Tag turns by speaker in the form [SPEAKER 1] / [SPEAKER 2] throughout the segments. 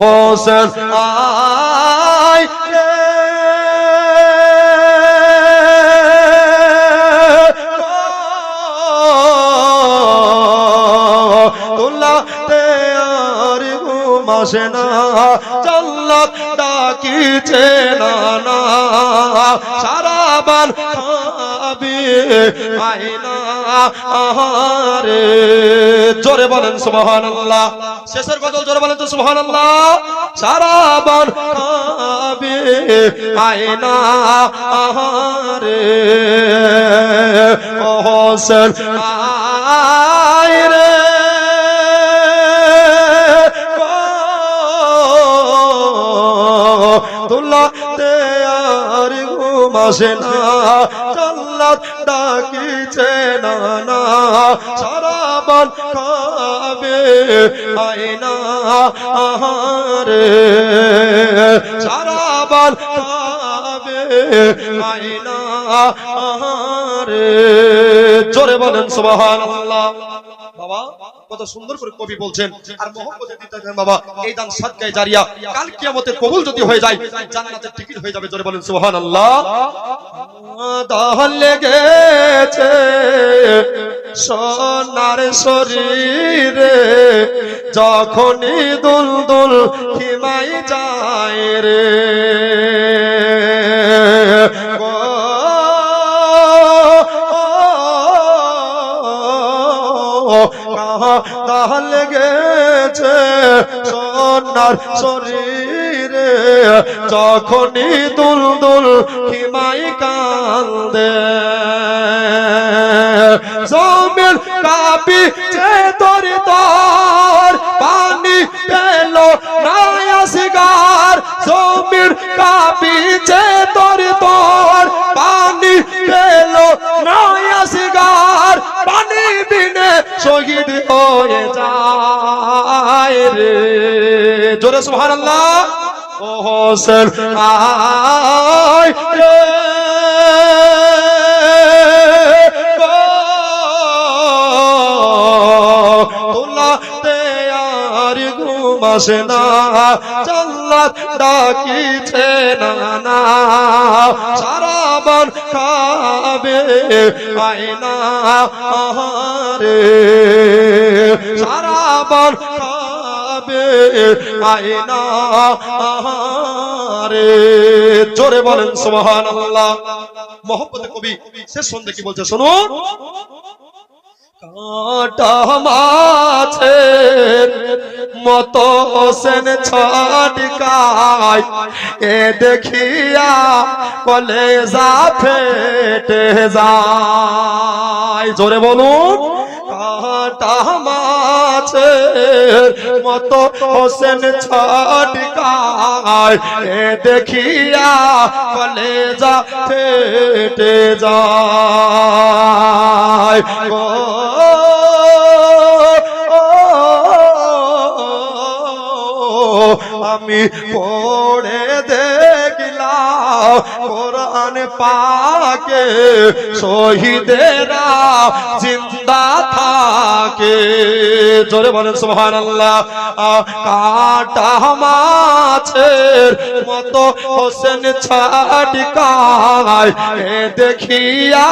[SPEAKER 1] হোসেন আয় তোলাতে ডাকিছে না সারাবান খাবি জোরে বলেন সুবহানাল্লাহ। শেষের গজল জোরে বলেন তো সুবহানাল্লাহ। সারাবান খাবি আয়না আহারে। হোসেন আয় রে তুলাতে আর ঘুম আসে না। জাল্লাত ডাকিছে না সারাবান কাবে আয়না আহারে। সারাবান আহারে। জোরে বলেন, সুবহানাল্লাহ। বাবা, কত সুন্দর কবি বলছেন। বাবা কবুল যদি হয়ে যায় সোনার শরীরে, যখনই দুল দুল হিমাই যায় রে। তাহলে গেছে সোনার শরীরে। যখনই দুল দুল হিমাই কান্দে জমিন কাপি হয়ে যায় রে। জোরে সুবহানাল্লাহ। ও হোসেন আয় রে। ঘুম আসে না ডাকিছে, না খাবে আহারে। সারাবান খাবে আয়না আহারে। জোরে বলেন, সুবহানাল্লাহ। মহব্বত কবি, শেষ সন্ধ্যে কি বলছে, শুনুন। কাটা মাছের মতো হোসেন ছটকায় এ দেখিয়া কলে যা ফেটে যায়। জোরে বলুন। মাছের মতো হোসেন ছটকায় এ দেখিয়া কলেজা ফেটে যায়। আমি পড়ে দেখলাম কোরআন পাকে, শহীদেরা জিন্দা থাকে। জোরে বলেন সুবহানাল্লাহ। কাটা মাছের মতো হোসেন ছাটকায় দেখিয়া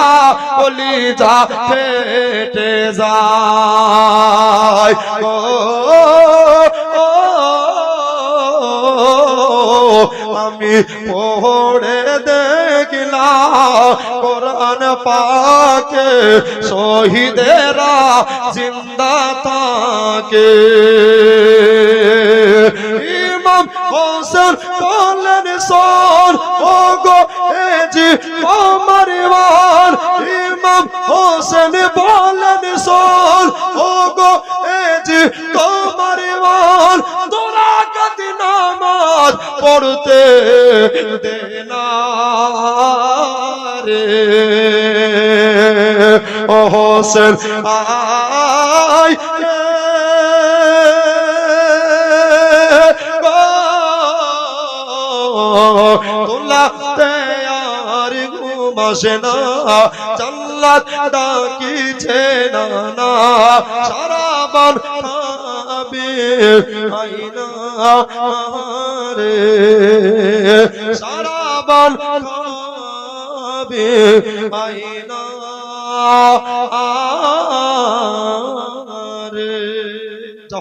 [SPEAKER 1] কলিজা ফেটে যায়। ও আমি পড়ে দেখলাম কোরআন পাকে শহীদেরা জিন্দা থাকে। ইমাম হোসেন বললেন সোন ও গো এ জি আমার ইমান। ইমাম হোসেন বললেন সোন ও গো এ জি পড়তে দেনা রে। ও হোসেন, আয় রে। তোলাতে আর ঘুম আসে না জাল্লাত ডাকিছে না না সারাবান খাবে হবে রে সারা বল হবে আইনা